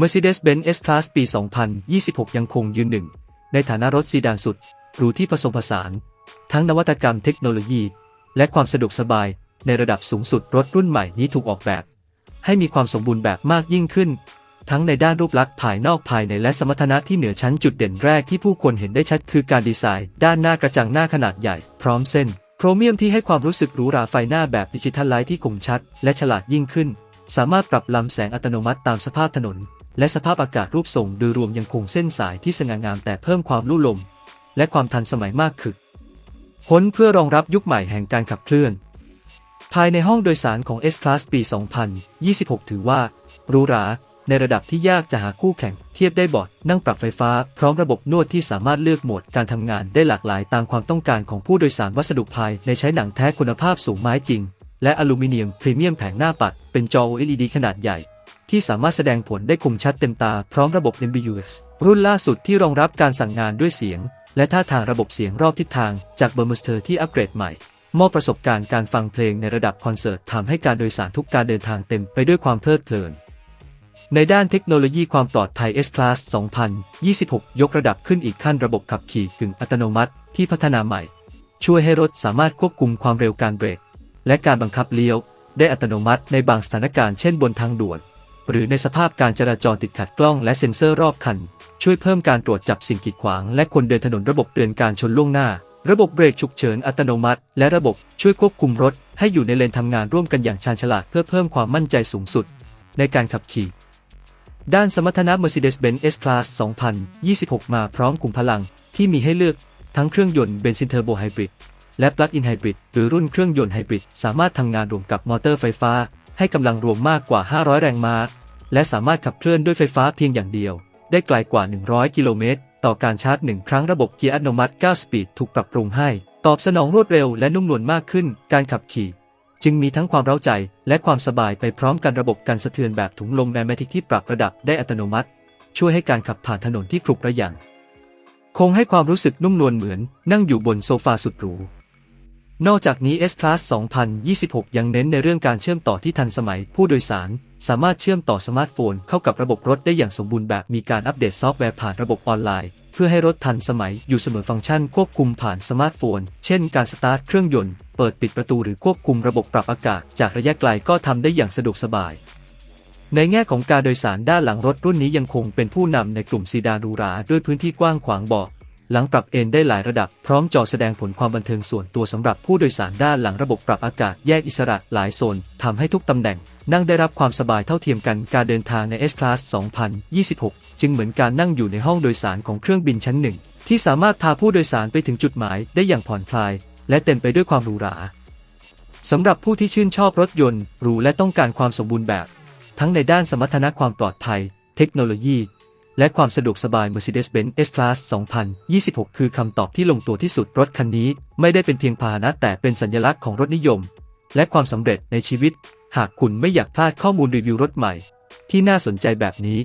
Mercedes-Benz S-Class ปี 2026 ยังคงยืนหนึ่ง ในฐานะรถซีดานสุดหรูที่ผสมผสาน ทั้งนวัตกรรมเทคโนโลยี และความสะดวกสบายในระดับสูงสุดรถรุ่นใหม่นี้ถูกออกแบบ ให้มีความสมบูรณ์แบบมากยิ่งขึ้น ทั้งในด้านรูปลักษณ์ภายนอกภายในและสมรรถนะที่เหนือชั้นจุดเด่นแรกที่ผู้คนเห็นได้ชัดคือการดีไซน์ ด้านหน้ากระจังหน้าขนาดใหญ่ พร้อมเส้นโครเมียมที่ให้ความรู้สึกหรูหราไฟหน้าแบบดิจิทัลไลท์ที่คมชัด และฉลาดยิ่งขึ้น สามารถปรับลำแสงอัตโนมัติตามสภาพถนน และสภาพอากาศรูปทรงโดยรวมยังคงเส้นสายที่สง่างามแต่เพิ่มความลู่ลม และความทันสมัยมากขึ้นพ้นเพื่อรองรับยุคใหม่แห่งการขับเคลื่อน ภายในห้องโดยสารของ S-Class ปี 2026 ถือว่าหรูหราในระดับที่ยากจะหาคู่แข่งเทียบได้บอร์ดนั่งปรับไฟฟ้า พร้อมระบบนวดที่สามารถเลือกโหมดการทำงานได้หลากหลายตามความต้องการของผู้โดยสารวัสดุภายในใช้หนังแท้คุณภาพสูงไม้จริง และอลูมิเนียมพรีเมียมแผงหน้าปัด เป็นจอ LED ขนาดใหญ่ ที่สามารถแสดงผลได้คมชัดเต็มตาพร้อมระบบ MBUX รุ่นล่าสุดที่รองรับการสั่งงานด้วยเสียง และท่าทางระบบเสียงรอบทิศทางจากเบอร์มสเตอร์ที่อัปเกรดใหม่มอบประสบการณ์การฟังเพลงในระดับคอนเสิร์ตทำให้การโดยสารทุกการเดินทางเต็มไปด้วยความเพลิดเพลิน ในด้านเทคโนโลยีความปลอดภัย S-Class 2026 ยกระดับขึ้นอีกขั้นระบบขับขี่กึ่งอัตโนมัติที่พัฒนาใหม่ ช่วยให้รถสามารถควบคุมความเร็วการเบรก และการบังคับเลี้ยว ได้อัตโนมัติในบางสถานการณ์เช่นบนทางด่วน หรือในสภาพการจราจรติดขัดกล้องและเซ็นเซอร์รอบคัน ช่วยเพิ่มการตรวจจับสิ่งกีดขวาง และคนเดินถนนระบบเตือนการชนล่วงหน้า ระบบเบรกฉุกเฉินอัตโนมัติ และระบบช่วยควบคุมรถ ให้อยู่ในเลนทำงานร่วมกันอย่างชาญฉลาดเพื่อเพิ่มความมั่นใจสูงสุด ในการขับขี่ ด้านสมรรถนะ Mercedes-Benz S-Class 2026 มาพร้อมกลุ่มพลังที่มีให้เลือกทั้งเครื่องยนต์เบนซินเทอร์โบไฮบริดและปลั๊กอินไฮบริดหรือรุ่นเครื่องยนต์ไฮบริดสามารถทำงานรวมกับมอเตอร์ไฟฟ้า ให้กำลังรวมมากกว่า 500 แรงม้า และสามารถขับเคลื่อนด้วยไฟฟ้าเพียงอย่างเดียว ได้ไกลกว่า 100 กิโลเมตร ต่อการชาร์จหนึ่งครั้งระบบเกียร์อัตโนมัติ 9 สปีดถูกปรับปรุงให้ ตอบสนองรวดเร็วและนุ่มนวลมากขึ้น การขับขี่ จึงมีทั้งความเร้าใจ และความสบายไปพร้อมกันระบบการสะเทือนแบบถุงลมแมกเนติกที่ปรับระดับได้อัตโนมัติ ช่วยให้การขับผ่านถนนที่ขรุขระยันคงให้ความรู้สึกนุ่มนวลเหมือนนั่งอยู่บนโซฟาสุดหรู นอกจากนี้ S-Class 2026 ยังเน้นในเรื่องการเชื่อมต่อที่ทันสมัย ผู้โดยสาร สามารถเชื่อมต่อสมาร์ทโฟนเข้ากับระบบรถได้อย่างสมบูรณ์แบบมีการอัปเดตซอฟต์แวร์ผ่านระบบออนไลน์ เพื่อให้รถทันสมัยอยู่เสมอฟังก์ชันควบคุมผ่านสมาร์ทโฟน เช่นการสตาร์ทเครื่องยนต์ เปิดปิดประตูหรือควบคุมระบบปรับอากาศ จากระยะไกลก็ทำได้อย่างสะดวกสบาย ในแง่ของการโดยสารด้านหลังรถรุ่นนี้ยังคงเป็นผู้นำในกลุ่มซีดานรูราด้วยพื้นที่กว้างขวางเบาะ หลังปรับเอนได้หลายระดับ พร้อมจอแสดงผลความบันเทิงส่วนตัวสำหรับผู้โดยสารด้านหลังระบบปรับอากาศแยกอิสระหลายโซนทำให้ทุกตำแหน่ง นั่งได้รับความสบายเท่าเทียมกันการเดินทางใน S-Class 2026 จึงเหมือนการนั่งอยู่ในห้องโดยสารของเครื่องบินชั้นหนึ่งที่สามารถพาผู้โดยสารไปถึงจุดหมายได้อย่างผ่อนคลาย และเต็มไปด้วยความหรูหราสำหรับผู้ที่ชื่นชอบรถยนต์หรูและต้องการความสมบูรณ์แบบ ทั้งในด้านสมรรถนะความปลอดภัย เทคโนโลยี และความสะดวกสบาย Mercedes-Benz S-Class 2026 คือคำตอบที่ลงตัวที่สุดรถคันนี้ ไม่ได้เป็นเพียงพาหนะแต่เป็นสัญลักษณ์ของรถนิยม และความสำเร็จในชีวิต หากคุณไม่อยากพลาดข้อมูลรีวิวรถใหม่ ที่น่าสนใจแบบนี้